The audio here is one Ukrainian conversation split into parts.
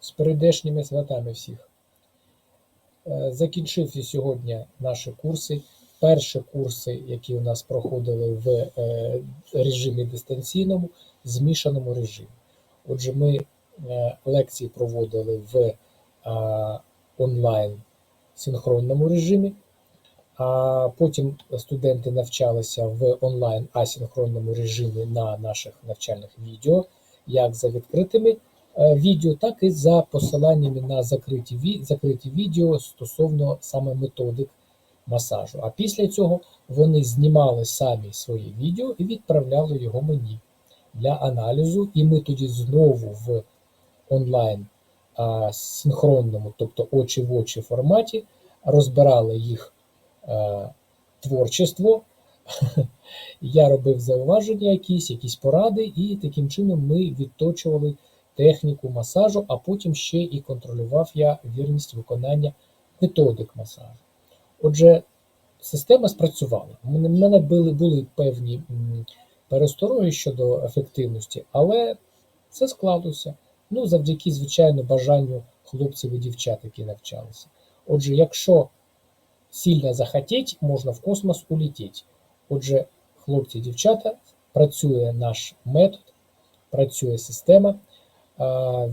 з прийдешніми святами всіх. Е, Закінчив сьогодні наші курси. Перші курси, які у нас проходили в е, режимі дистанційному, змішаному режимі. Отже, ми е, лекції проводили в онлайн синхронному режимі, а потім студенти навчалися в онлайн асинхронному режимі на наших навчальних відео, як за відкритими відео, так і за посиланнями на закриті, закриті відео стосовно саме методик масажу. А після цього вони знімали самі свої відео і відправляли його мені для аналізу. І ми тоді знову в онлайн а, синхронному, тобто очі в очі форматі, розбирали їх е, творчество. Я робив зауваження якісь, якісь поради, і таким чином ми відточували техніку масажу, а потім ще і контролював я вірність виконання методик масажу. Отже, система спрацювала. У мене, були, були певні перестороги щодо ефективності, але це склалося. Ну, завдяки, звичайно, бажанню хлопців і дівчат, які навчалися. Отже, якщо сильно захотіть, можна в космос улетіти. Отже, хлопці і дівчата, працює наш метод, працює система,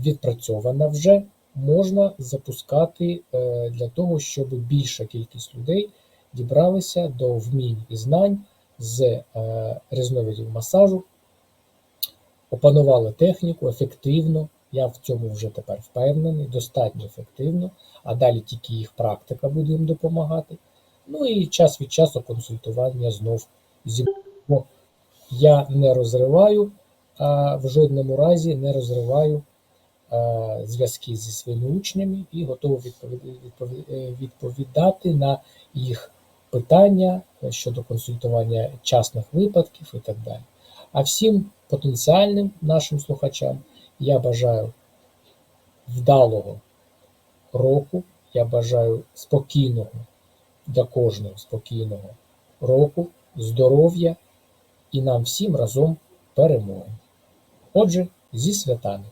відпрацьована вже, можна запускати е, для того, щоб більша кількість людей дібралися до вмінь і знань з е, різновидів масажу, опанували техніку ефективно. Я в цьому вже тепер впевнений, достатньо ефективно, а далі тільки їх практика буде їм допомагати. Ну і час від часу консультування знов зі мною. Я не розриваю, а в жодному разі не розриваю а, зв'язки зі своїми учнями і готовий відповідати, відповідати на їх питання е, щодо консультування частних випадків і так далі. А всім потенціальним нашим слухачам я бажаю вдалого року, я бажаю спокійного для кожного спокійного року, здоров'я і нам всім разом перемоги. Отже, зі святами.